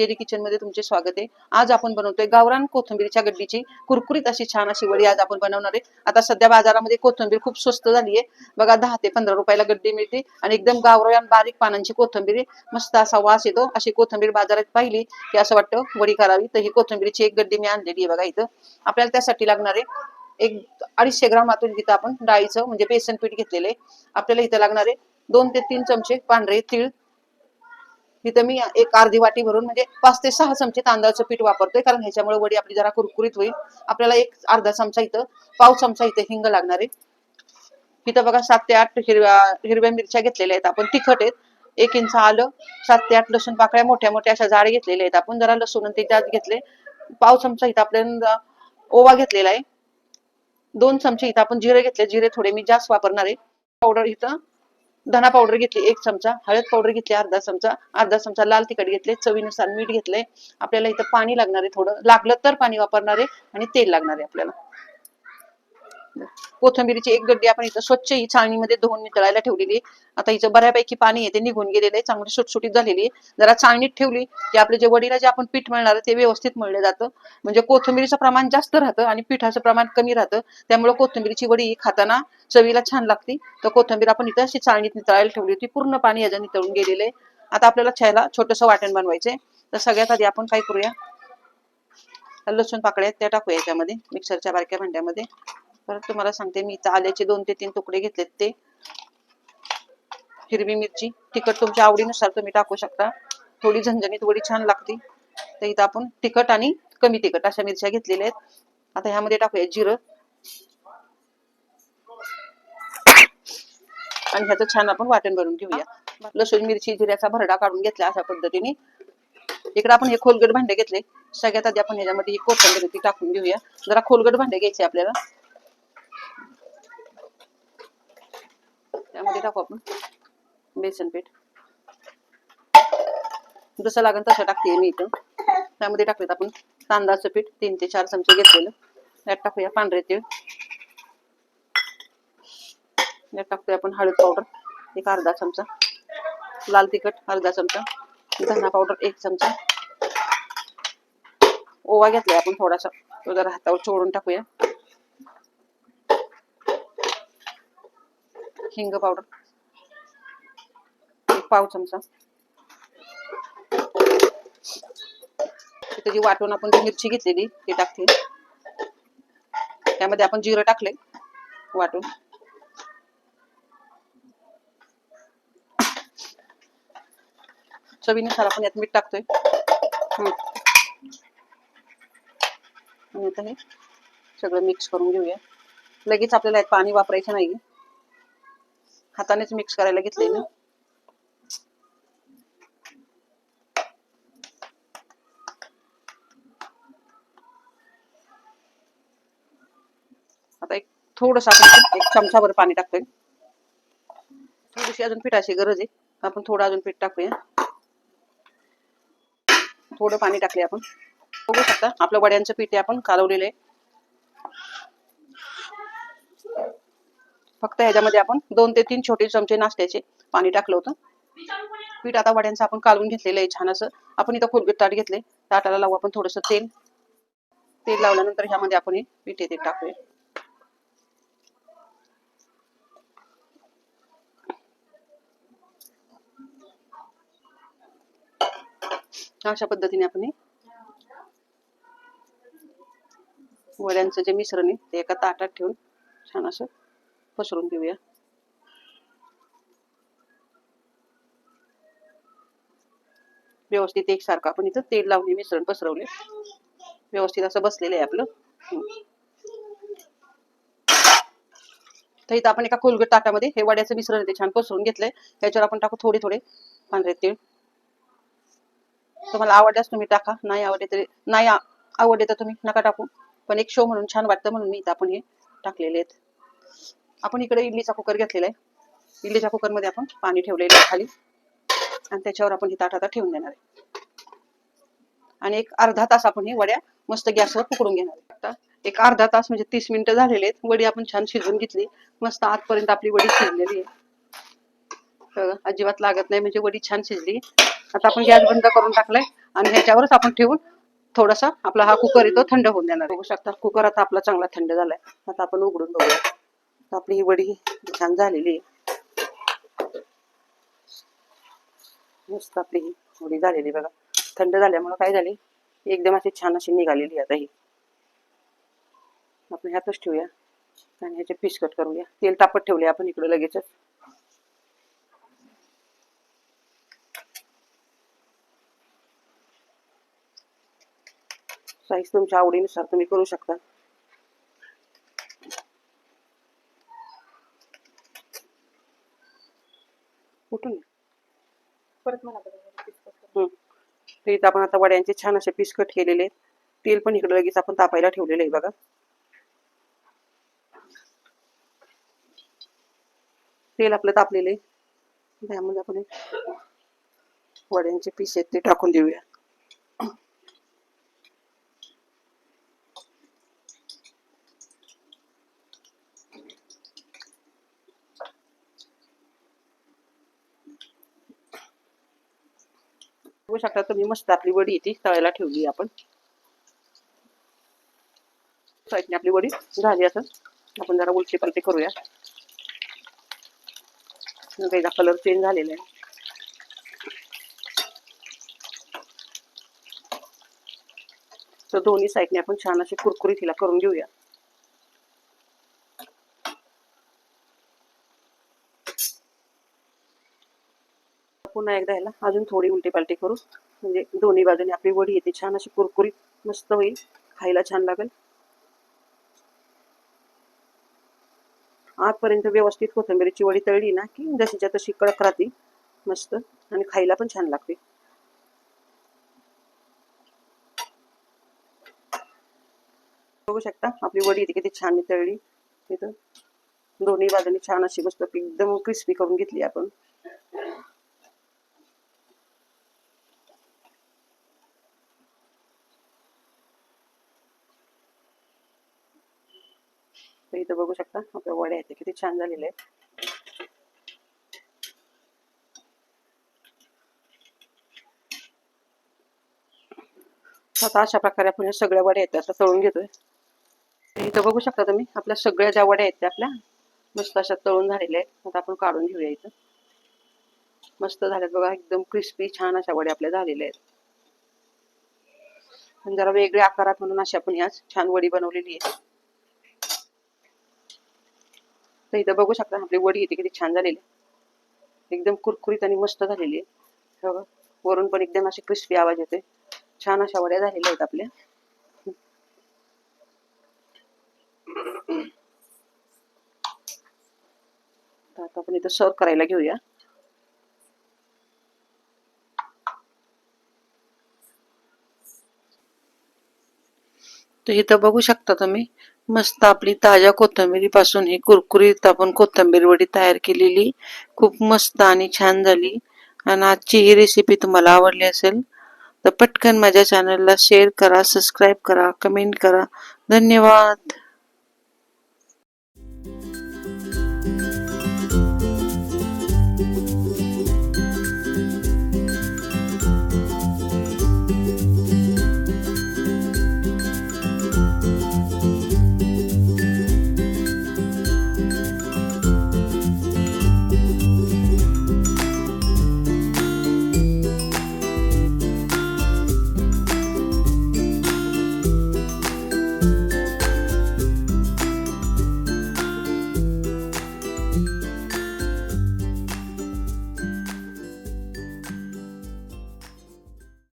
Jerry किचनमध्ये तुमचे स्वागत आहे. आज आपण बनवतोय गावरान कोथिंबीरच्या गड्डीची. कुरकुरीत अशी छान अशी वडी आज आपण बनवणार आहे. आता सध्या बाजारामध्ये कोथिंबीर खूप स्वस्त झाली आहे. बघा दहा ते पंधरा रुपयाला गड्डी मिळते आणि एकदम गावरान बारीक पानांची कोथिंबीर मस्त असा वास येतो. अशी कोथिंबीर बाजारात पाहिली की असं वाटतं वडी करावी. तर ही कोथिंबीरची एक गड्डी मी आणलेली आहे बघा इथं. आपल्याला त्यासाठी लागणार आहे एक अडीचशे ग्राम आतून इथं आपण डाळीचं म्हणजे बेसन पीठ घेतलेलं आहे. आपल्याला इथं लागणार आहे दोन ते तीन चमचे पांढरे तीळ तिथं मी एक अर्धी वाटी भरून म्हणजे पाच ते सहा चमचे तांदळाचं पीठ वापरतोय कारण ह्याच्यामुळे वडी आपली जरा कुरकुरीत होईल. आपल्याला एक अर्धा चमचा इथं पाव चमचा इथं हिंग लागणार आहे. इथं बघा सात ते आठ हिरव्या हिरव्या मिरच्या घेतलेल्या आहेत. आपण तिखट आहेत. एक इंच आलं सात ते आठ लसूण पाकळ्या मोठ्या मोठ्या अशा जाड घेतलेल्या आहेत. आपण जरा लसूण आणि ते त्यात घेतले. पाव चमचा इथं आपल्याला ओवा घेतलेला आहे. दोन चमचे इथं आपण जिरे घेतले. जिरे थोडे मी जास्त वापरणार आहे. पावडर इथं धना पावडर घेतली एक चमचा. हळद पावडर घेतली अर्धा चमचा. अर्धा चमचा लाल तिखट घेतले चवीनुसार मीठ घेतले. आपल्याला इथं पाणी लागणार आहे थोडं. लागलं तर पाणी वापरणार आहे आणि तेल लागणार आहे आपल्याला. कोथिंबीरीची एक गड्डी आपण इथं स्वच्छ ही चाळणीमध्ये धुवून नितळायला ठेवलेली आता हिचं बऱ्यापैकी पाणी आहे ते निघून गेलेलं आहे चांगली सुटसुटीत झालेली आहे. जरा चाळणीत ठेवली की आपले जे वडीला जे आपण पीठ मिळणार ते व्यवस्थित मळलं जातं. म्हणजे कोथंबीरीचं प्रमाण जास्त राहतं आणि पिठाचं प्रमाण कमी राहतं. त्यामुळे कोथिंबीरीची वडी खाताना चवीला छान लागते. तर कोथिंबीर आपण इथं अशी चाळणीत नितळायला ठेवली होती. पूर्ण पाणी याच्या नितळून गेलेलं आहे. आता आपल्याला छायला छोटस वाटण बनवायचंय. तर सगळ्यात आधी आपण काय करूया? लसूण पाकळ्या त्या टाकूया याच्यामध्ये मिक्सरच्या बारक्या भांड्यामध्ये. परत तुम्हाला सांगते मी इथं आल्याचे दोन ते तीन तुकडे घेतलेत ते. हिरवी मिरची तिखट तुमच्या आवडीनुसार तुम्ही टाकू शकता. थोडी झणझणीत वडी छान लागते. तर इथं आपण तिखट आणि कमी तिखट अशा मिरच्या घेतलेल्या आहेत. आता ह्यामध्ये टाकूया जिरं. आणि ह्याचं छान आपण वाटण भरून घेऊया. लसूण मिरची जिऱ्याचा भरडा काढून घेतला अशा पद्धतीने. इकडे आपण हे खोलगट भांडे घेतले. सगळ्यात आधी आपण ह्याच्यामध्ये कोथंबीर ती टाकून घेऊया. जरा खोलगट भांडे घ्यायचे आपल्याला. त्यामध्ये टाकू आपण. बेसन पीठ. जसं लागेल तसं टाकते मी इथं. त्यामध्ये टाकलेत आपण तांदळाचं पीठ तीन ते चार चमचे घेतलेलं. यात टाकूया पांढरे तीळ. यात टाकतोय आपण हळद पावडर एक अर्धा चमचा. लाल तिखट अर्धा चमचा. धना पावडर एक चमचा. ओवा घेतलाय आपण थोडासा. तो जरा हातावर चोळून टाकूया. हिंग पावडर. एक पाव चमचा. जी वाटून आपण जी मिरची घेतलेली ती टाकते. त्यामध्ये आपण जिरं टाकले वाटून. चवीनुसार आपण यात मीठ टाकतोय. हम्म. आता हे सगळं मिक्स करून घेऊया. लगेच आपल्याला यात पाणी वापरायचं नाही हातानेच मिक्स करायला घेतलंय मी. आता एक थोडस आपण एक चमचाभर पाणी टाकतोय. थोडीशी अजून पिठाची गरज आहे. आपण थोडं अजून पीठ टाकूया. थोडं पाणी टाकले आपण. बघू शकता आपल्या वड्यांचं पीठ आपण कालवलेलं आहे. फक्त ह्याच्यामध्ये आपण दोन ते तीन छोटे चमचे नाश्त्याचे पाणी टाकलं होतं. पीठ आता वड्यांचं आपण कालवून घेतलेलं आहे छान असं. आपण इथं खोलगट ताट घेतले. ताटाला लावू आपण थोडस तेल. तेल लावल्यानंतर ह्यामध्ये आपण हे पीठ येते टाकूया. अशा पद्धतीने आपण वड्यांचं जे मिश्रण आहे ते एका ताटात ठेवून छान असं पसरून घेऊया व्यवस्थित एकसारखं आपण इथं तेल लावून मिश्रण पसरवले व्यवस्थित असं बसलेलं आहे आपलं. तर इथं आपण एका खोलगट ताटामध्ये हे वड्याचं मिश्रण येते ते छान पसरून घेतलंय. त्याच्यावर आपण टाकू थोडे थोडे पांढरे तेल तुम्हाला आवडल्यास तुम्ही टाका नाही आवडले तरी नाही आवडले तर तुम्ही नका टाकू. पण एक शो म्हणून छान वाटतं म्हणून मी इथं आपण हे टाकलेले आहेत. आपण इकडे इडलीचा कुकर घेतलेला आहे. इडलीच्या कुकरमध्ये आपण पाणी ठेवलेलं आहे खाली. आणि त्याच्यावर आपण हे ताट आता ठेवून देणार आहे. आणि एक अर्धा तास आपण हे वड्या मस्त गॅसवर पकडून घेणार आहे. आता एक अर्धा तास म्हणजे तीस मिनिटं झालेले आहेत. वडी आपण छान शिजवून घेतली. मस्त आतपर्यंत आपली वडी शिजलेली आहे. तर अजिबात लागत नाही म्हणजे वडी छान शिजली. आता आपण गॅस बंद करून टाकलाय. आणि ह्याच्यावरच आपण ठेवून थोडासा आपला हा कुकर येतो थंड होऊन देणार बघू शकता कुकर आता आपला चांगला थंड झालाय. आता आपण उघडून बघूया. आपली ही वडी छान झालेली आहे. मस्त आपली ही वडी झालेली बघा. थंड झाल्यामुळे काय झाली? एकदम अशी छान अशी निघालेली आता ही. आपण ह्यातच ठेवूया आणि ह्याचे पीस कट करूया. तेल तापत ठेवले आपण इकडे लगेचच. साईज तुमच्या आवडीनुसार तुम्ही करू शकता. कुठून परत मला. तर इथं आपण आता वड्यांचे छान असे पीस कट केलेले आहेत. तेल पण इकडे लगेच आपण तापायला ठेवलेलं आहे बघा. तेल आपलं तापलेलं आहे. त्यामध्ये आपण वड्यांचे पीस आहेत ते टाकून देऊया. शकता तुम्ही मस्त आपली वडी ती तळायला ठेवली आपण. साईडने आपली वडी झाली असं. आपण जरा उलटी पलटी करूया. त्याचा कलर चेंज झालेला आहे. तर दोन्ही साईडने आपण छान अशी कुरकुरी तिला करून घेऊया. पुन्हा एकदा ह्याला अजून थोडी उलटी पालटी करू. म्हणजे दोन्ही बाजूने आपली वडी येते छान अशी कुरकुरीत मस्त होईल. खायला छान लागेल. आतपर्यंत व्यवस्थित कोथिंबीरची वडी तळली ना की जशीच्या तशी कडक राहते मस्त. आणि खायला पण छान लागते. बघू शकता आपली वडी येते किती छान तळली. तिथं दोन्ही बाजूने छान अशी मस्त एकदम क्रिस्पी करून घेतली आपण. तर इथं बघू शकता आपल्या वड्या आहेत किती छान झालेल्या आहेत. आता अशा प्रकारे आपण ह्या सगळ्या वड्या आहेत असं तळून घेतोय. इथं बघू शकता तुम्ही आपल्या सगळ्या ज्या वड्या आहेत त्या आपल्या मस्त अशा तळून झालेल्या आहेत. आता आपण काढून घेऊया इथं. मस्त झाल्यात बघा एकदम क्रिस्पी छान अशा वड्या आपल्या झालेल्या आहेत. जरा वेगळ्या आकारात म्हणून अशी आपण याच छान वडी बनवलेली आहे. तर इथं बघू शकता आपली वडी येते किती छान झालेली एकदम कुरकुरीत आणि मस्त झालेली आहे. हे बघा वरून पण एकदम अशी क्रिस्पी आवाज येते छान अशा वड्या झालेल्या आहेत आपल्या. आता आपण इथं सर्व करायला घेऊया. तर इथं बघू शकता तुम्ही मस्त आपली ताज्या कोथिंबिरी पासून ही कुरकुरीत आपण कोथिंबीर वडी तयार केलेली. खूप मस्त आणि छान झाली. आणि आजची ही रेसिपी तुम्हाला आवडली असेल तर पटकन माझ्या चॅनलला शेअर करा सबस्क्राईब करा कमेंट करा. धन्यवाद!